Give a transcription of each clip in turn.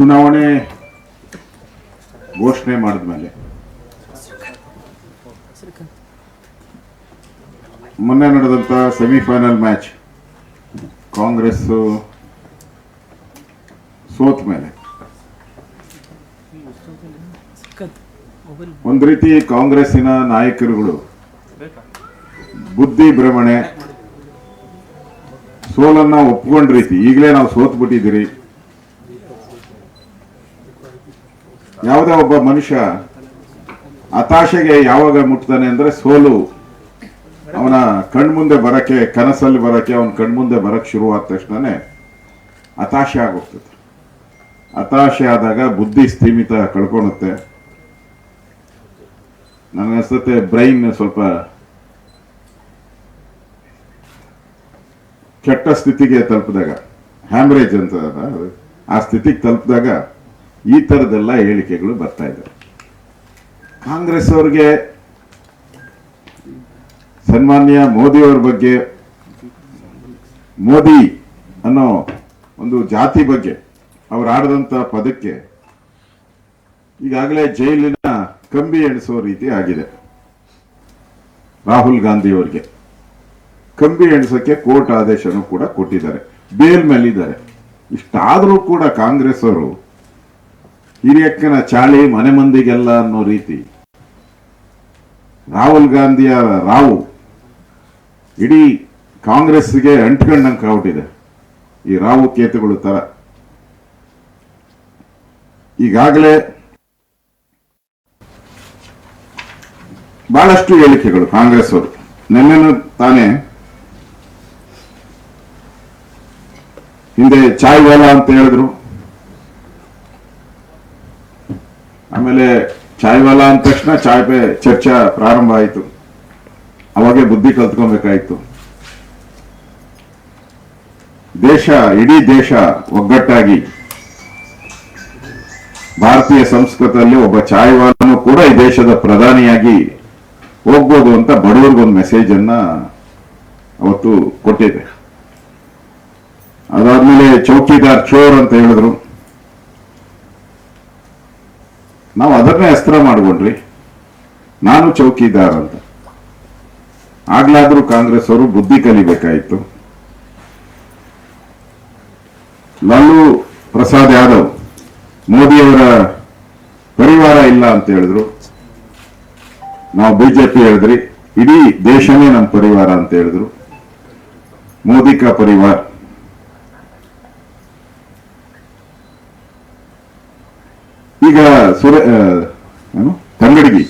ಚುನಾವಣೆ ಘೋಷಣೆ ಮಾಡಿದ್ಮೇಲೆ. ಮೊನ್ನೆ ನಡೆದಂಥ ಸೆಮಿಫೈನಲ್ ಮ್ಯಾಚ್ ಕಾಂಗ್ರೆಸ್ ಸೋತ್ ಮೇಲೆ. ಒಂದು ರೀತಿ ಕಾಂಗ್ರೆಸ್ಸಿನ ನಾಯಕರುಗಳು ಬುದ್ಧಿ ಭ್ರಮಣೆ, ಸೋಲನ್ನ ಒಪ್ಕೊಂಡ ರೀತಿ ಈಗಲೇ ನಾವು ಸೋತ್ ಯಾವುದೇ ಒಬ್ಬ ಮನುಷ್ಯ ಹತಾಶೆಗೆ ಯಾವಾಗ ಮುಟ್ತಾನೆ ಅಂದ್ರೆ ಸೋಲು. ಅವನ ಕಣ್ಮುಂದೆ ಬರಕ್ಕೆ, ಕನಸಲ್ಲಿ ಬರಕ್ಕೆ, ಅವನ ಕಣ್ಮುಂದೆ ಬರಕ್ ಶುರುವಾದ ತಕ್ಷಣನೇ ಹತಾಶೆ ಆಗೋಗ್ತದೆ. ಹತಾಶೆ ಆದಾಗ ಬುದ್ಧಿ ಸ್ಥೀಮಿತ ಕಳ್ಕೊಳುತ್ತೆ. ನನಗನ್ಸುತ್ತೆ ಬ್ರೈನ್ ಸ್ವಲ್ಪ ಕೆಟ್ಟ ಸ್ಥಿತಿಗೆ ತಲುಪಿದಾಗ, ಹ್ಯಾಮ್ರೇಜ್ ಅಂತ ಆ ಸ್ಥಿತಿಗೆ ತಲುಪಿದಾಗ ಈ ಥರದ್ದೆಲ್ಲ ಹೇಳಿಕೆಗಳು ಬರ್ತಾ ಇದ್ದಾವೆ ಕಾಂಗ್ರೆಸ್ ಅವ್ರಿಗೆ ಸನ್ಮಾನ್ಯ ಮೋದಿಯವ್ರ ಬಗ್ಗೆ, ಮೋದಿ ಅನ್ನೋ ಒಂದು ಜಾತಿ ಬಗ್ಗೆ ಅವ್ರು ಆಡದಂತ ಪದಕ್ಕೆ ಈಗಾಗಲೇ ಜೈಲಿನ ಕಂಬಿ ಎಣಿಸೋ ರೀತಿ ಆಗಿದೆ. ರಾಹುಲ್ ಗಾಂಧಿ ಅವರಿಗೆ. ಕಂಬಿ ಎಣಿಸೋಕ್ಕೆ ಕೋರ್ಟ್ ಆದೇಶನೂ ಕೂಡ ಕೊಟ್ಟಿದ್ದಾರೆ. ಬೇಲ್ ಮೇಲಿದ್ದಾರೆ. ಇಷ್ಟಾದರೂ ಕೂಡ ಕಾಂಗ್ರೆಸ್ ಅವರು ಹಿರಿಯಕ್ಕನ ಚಾಳಿ ಮನೆ ಮಂದಿಗೆಲ್ಲ ಅನ್ನೋ ರೀತಿ. ರಾಹುಲ್ ಗಾಂಧಿಯ ರಾವು ಇಡೀ ಕಾಂಗ್ರೆಸ್ಗೆ ಅಂಟ್ಕೊಂಡಂಗೆ ಆಗ್ಬಿಟ್ಟಿದೆ. ಈ ರಾವು ಕೇತುಗಳು ತರ. ಈಗಾಗಲೇ ಬಹಳಷ್ಟು ಹೇಳಿಕೆಗಳು ಕಾಂಗ್ರೆಸ್ ಅವರು ನಿನ್ನೆನೂ ತಾನೇ ಹಿಂದೆ ಚಾಯ್ ಅಂತ ಹೇಳಿದ್ರು. ಆಮೇಲೆ ಚಾಯ್ ವಾಲಾ ಅಂದ ತಕ್ಷಣ ಚಾಯ್ ಪೇ ಚರ್ಚಾ ಪ್ರಾರಂಭ ಆಯಿತು. ಅವಾಗೆ ಬುದ್ಧಿ ಕಲ್ತ್ಕೊಬೇಕಾಯ್ತು. ದೇಶ, ಇಡೀ ದೇಶ ಒಗ್ಗಟ್ಟಾಗಿ ಭಾರತೀಯ ಸಂಸ್ಕೃತಿಯಲ್ಲಿ ಒಬ್ಬ ಚಾಯ್ವಾಲನು ಕೂಡ ಈ ದೇಶದ ಪ್ರಧಾನಿಯಾಗಿ ಹೋಗ್ಬೋದು ಅಂತ ಬಡವರಿಗೊಂದು ಮೆಸೇಜ್ ಅನ್ನ ಅವತ್ತು ಕೊಟ್ಟಿದೆ ಅದಾದ್ಮೇಲೆ ಚೌಕಿದಾರ್ ಚೋರ್ ಅಂತ ಹೇಳಿದ್ರು. ನಾವು ಅದನ್ನೇ ಅಸ್ತ್ರ ಮಾಡ್ಕೊಂಡ್ರಿ ನಾನು ಚೌಕಿದಾರ್ ಅಂತ. ಆಗ್ಲಾದ್ರೂ ಕಾಂಗ್ರೆಸ್ ಅವರು ಬುದ್ಧಿ ಕಲಿಬೇಕಾಯಿತು. ಲಾಲು ಪ್ರಸಾದ್ ಯಾದವ್, ಮೋದಿಯವರ ಪರಿವಾರ ಇಲ್ಲ ಅಂತ ಹೇಳಿದ್ರು. ನಾವು ಬಿಜೆಪಿ ಹೇಳಿದ್ರಿ, ಇಡೀ ದೇಶನೇ ನಮ್ಮ ಪರಿವಾರ ಅಂತ ಹೇಳಿದ್ರು. ಮೋದಿ ಕಾ ಪರಿವಾರ. ಈಗ ಸುರ ಏನು? ತಂಗಡಗಿ.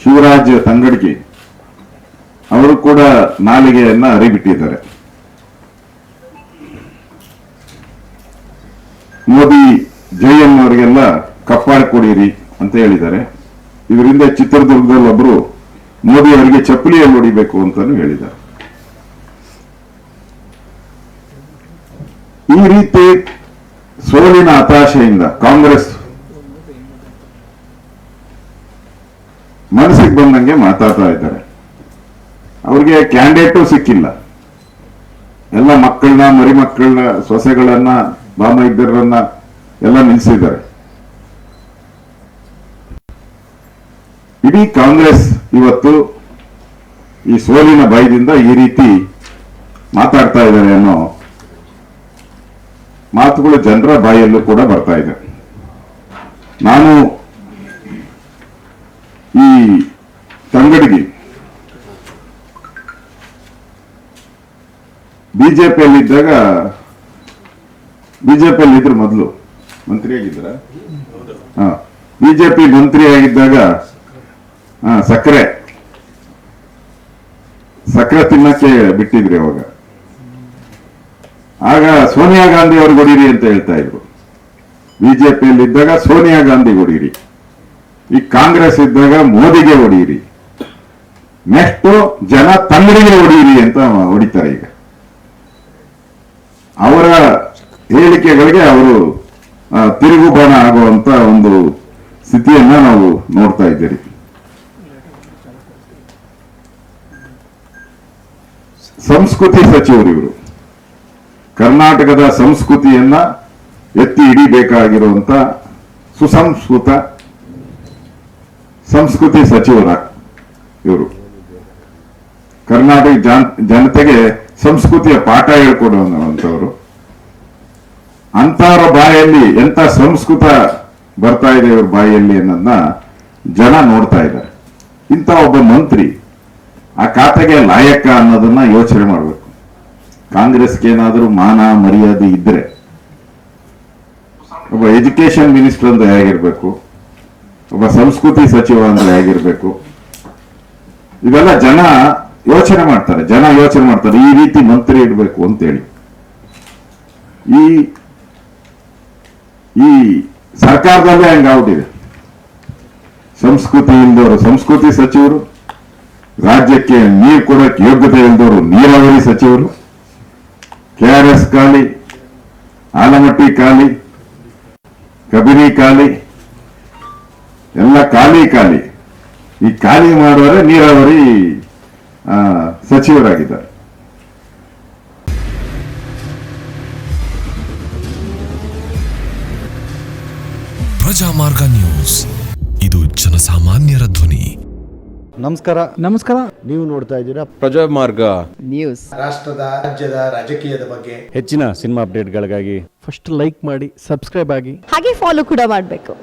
ಶಿವರಾಜ್ ತಂಗಡಗಿ. ಅವರು ಕೂಡ ನಾಲಿಗೆಯನ್ನ ಅರಿಬಿಟ್ಟಿದ್ದಾರೆ ಮೋದಿ ಜೈಎಂ ಅವರಿಗೆಲ್ಲ ಕಪ್ಪಾಳ ಕೊಡಿರಿ ಅಂತ ಹೇಳಿದ್ದಾರೆ. ಇದರಿಂದ ಚಿತ್ರದುರ್ಗದಲ್ಲಿ ಒಬ್ರು ಮೋದಿ ಅವರಿಗೆ ಚಪ್ಪಲಿಯಲ್ಲಿ ಹೊಡಿಬೇಕು ಅಂತಾನು ಹೇಳಿದ್ದಾರೆ. ಈ ರೀತಿ ಸೋಲಿನ ಹತಾಶೆಯಿಂದ ಕಾಂಗ್ರೆಸ್ ಮನಸ್ಸಿಗೆ ಬಂದಂಗೆ ಮಾತಾಡ್ತಾ ಇದ್ದಾರೆ. ಅವ್ರಿಗೆ ಕ್ಯಾಂಡಿಡೇಟು ಸಿಕ್ಕಿಲ್ಲ. ಎಲ್ಲ ಮಕ್ಕಳನ್ನ ಮರಿ ಮಕ್ಕಳನ್ನ ಸೊಸೆಗಳನ್ನ, ಬಾಮೈದ್ಯರನ್ನ ಎಲ್ಲ ನಿಲ್ಲಿಸಿದ್ದಾರೆ ಇಡೀ ಕಾಂಗ್ರೆಸ್ ಇವತ್ತು ಈ ಸೋಲಿನ ಭಯದಿಂದ ಈ ರೀತಿ ಮಾತಾಡ್ತಾ ಇದ್ದಾರೆ ಅನ್ನೋ ಮಾತುಗಳು ಜನರ ಬಾಯಲ್ಲೂ ಕೂಡ ಬರ್ತಾ ಇದೆ. ನಾನು ಈ ತಂಗಡಿಗೆ ಬಿಜೆಪಿಯಲ್ಲಿದ್ದಾಗ ಬಿಜೆಪಿಯಲ್ಲಿ ಇದ್ರು ಮೊದಲು ಮಂತ್ರಿ ಆಗಿದ್ರ? ಬಿಜೆಪಿ ಮಂತ್ರಿ ಆಗಿದ್ದಾಗ, ಹಾ, ಸಕ್ಕರೆ. ಸಕ್ಕರೆ ತಿನ್ನಕ್ಕೆ ಬಿಟ್ಟಿದ್ರಿ ಅವಾಗ. ಆಗ ಸೋನಿಯಾ ಗಾಂಧಿ ಅವ್ರಿಗೆ ಹೊಡೀರಿ ಅಂತ ಹೇಳ್ತಾ ಇದ್ರು. ಬಿಜೆಪಿಯಲ್ಲಿ ಇದ್ದಾಗ ಸೋನಿಯಾ ಗಾಂಧಿ ಹೊಡೀರಿ ಈ ಕಾಂಗ್ರೆಸ್ ಇದ್ದಾಗ ಮೋದಿಗೆ ಹೊಡೀರಿ ನೆಕ್ಸ್ಟ್ ಜನ ತಂಗಡಿಗೆ ಹೊಡೀರಿ ಅಂತ ಹೊಡಿತಾರೆ ಈಗ. ಅವರ ಹೇಳಿಕೆಗಳಿಗೆ ಅವರು ತಿರುಗುಬಾಣ ಆಗುವಂತ ಒಂದು ಸ್ಥಿತಿಯನ್ನ ನಾವು ನೋಡ್ತಾ ಇದ್ದೀರಿ. ಸಂಸ್ಕೃತಿ ಸಚಿವರು ಇವರು. ಕರ್ನಾಟಕದ ಸಂಸ್ಕೃತಿಯನ್ನ ಎತ್ತಿ ಹಿಡಿಬೇಕಾಗಿರುವಂತ ಸುಸಂಸ್ಕೃತ ಸಂಸ್ಕೃತಿ ಸಚಿವರ ಇವರು. ಕರ್ನಾಟಕ ಜಾನ್- ಜನತೆಗೆ ಸಂಸ್ಕೃತಿಯ ಪಾಠ ಹೇಳ್ಕೊಡುವಂತವರು ಅಂತವರ ಬಾಯಲ್ಲಿ ಎಂತ ಸಂಸ್ಕೃತ ಬರ್ತಾ ಇದೆ ಇವ್ರ ಬಾಯಲ್ಲಿ ಅನ್ನೋದನ್ನ ಜನ ನೋಡ್ತಾ ಇದ್ದಾರೆ. ಇಂಥ ಒಬ್ಬ ಮಂತ್ರಿ, ಆ ಖಾತೆಗೆ ಲಾಯಕ ಅನ್ನೋದನ್ನ ಯೋಚನೆ ಮಾಡಬೇಕು. ಕಾಂಗ್ರೆಸ್ಗೆ ಏನಾದರೂ ಮಾನ ಮರ್ಯಾದೆ ಇದ್ರೆ. ಒಬ್ಬ ಎಜುಕೇಶನ್ ಮಿನಿಸ್ಟರ್ ಅಂತ ಹೇಗಿರ್ಬೇಕು? ಒಬ್ಬ ಸಂಸ್ಕೃತಿ ಸಚಿವ ಅಂದ್ರೆ ಹೇಗಿರ್ಬೇಕು? ಇದೆಲ್ಲ ಜನ ಯೋಚನೆ ಮಾಡ್ತಾರೆ, ಜನ ಯೋಚನೆ ಮಾಡ್ತಾರೆ, ಈ ರೀತಿ ಮಂತ್ರಿ ಇಡಬೇಕು ಅಂತೇಳಿ. ಈ ಈ ಸರ್ಕಾರದಲ್ಲೇ ಹಂಗಾಗ್ಬಿಟ್ಟಿದೆ ಸಂಸ್ಕೃತಿ ಇಲ್ದವರು ಸಂಸ್ಕೃತಿ ಸಚಿವರು, ರಾಜ್ಯಕ್ಕೆ ನೀರು ಕೊಡಕ್ಕೆ ಯೋಗ್ಯತೆ ಇಲ್ದವರು ನೀರಾವರಿ ಸಚಿವರು, ಕೆ ಆರ್ ಎಸ್ ಖಾಲಿ, ಆಲಮಟ್ಟಿ ಖಾಲಿ ಕಬಿನಿ ಖಾಲಿ ಎಲ್ಲ ಖಾಲಿ ಖಾಲಿ. ಈ ಖಾಲಿ ಮಾಡುವರೆ ನೀರಾವರಿ ಆ, ಸಚಿವರಾಗಿದ್ದಾರೆ. ಪ್ರಜಾಮಾರ್ಗ ನ್ಯೂಸ್. ಇದು ಜನಸಾಮಾನ್ಯರ ಧ್ವನಿ. ನಮಸ್ಕಾರ. ನಮಸ್ಕಾರ. ನೀವು ನೋಡ್ತಾ ಇದ್ದೀರಾ ಪ್ರಜಾಮಾರ್ಗ ನ್ಯೂಸ್. ರಾಷ್ಟ್ರದ ರಾಜ್ಯದ ರಾಜಕೀಯದ ಬಗ್ಗೆ. ಹೆಚ್ಚಿನ ಸಿನಿಮಾ ಅಪ್ಡೇಟ್ಗಳಿಗಾಗಿ ಫಸ್ಟ್ ಲೈಕ್ ಮಾಡಿ ಸಬ್ಸ್ಕ್ರೈಬ್ ಆಗಿ. ಹಾಗೆ ಫಾಲೋ ಕೂಡ ಮಾಡಬೇಕು.